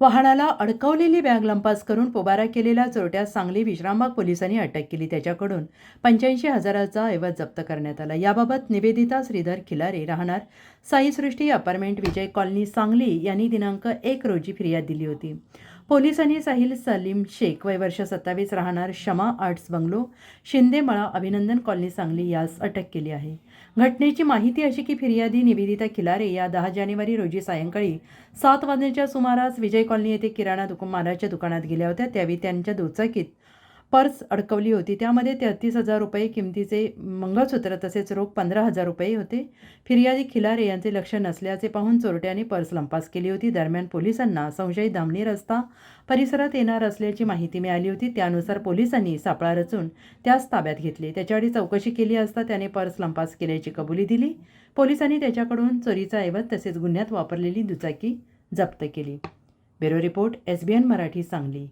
वाहनाला अडकवलेली बॅग लंपास करून पोबारा केलेल्या चोरट्यास सांगली विश्रामबाग पोलिसांनी अटक केली. त्याच्याकडून पंच्याऐंशी हजाराचा ऐवज जप्त करण्यात आला. याबाबत निवेदिता श्रीधर खिलारे राहणार साईसृष्टी अपार्टमेंट विजय कॉलनी सांगली यांनी दिनांक एक रोजी फिर्याद दिली होती. पोलिसांनी साहिल सलीम शेख वय वर्ष सत्तावीस राहणार शमा आर्ट्स बंगलो शिंदेमळा अभिनंदन कॉलनी सांगली यास अटक केली आहे. घटनेची माहिती अशी की फिर्यादी निवेदिता खिलारे या दहा जानेवारी रोजी सायंकाळी सात वाजण्याच्या सुमारास विजय कॉलनी येथे किराणा दुकान मालाच्या दुकानात गेल्या होत्या. त्यावेळी त्यांच्या दुचाकीत पर्स अडकवली होती. त्यामध्ये तेहतीस हजार रुपये किमतीचे मंगळसूत्र तसेच रोख पंधरा हजार रुपये होते. फिर्यादी खिलारे यांचे लक्ष नसल्याचे पाहून चोरट्याने पर्स लंपास केली होती. दरम्यान पोलिसांना संशयित धामणी रस्ता परिसरात येणार असल्याची माहिती मिळाली होती. त्यानुसार पोलिसांनी सापळा रचून त्यास ताब्यात घेतले. त्याच्यावेळी चौकशी केली असता त्याने पर्स लंपास केल्याची कबुली दिली. पोलिसांनी त्याच्याकडून चोरीचा ऐवज तसेच गुन्ह्यात वापरलेली दुचाकी जप्त केली. Bureau report S B N Marathi Sangli.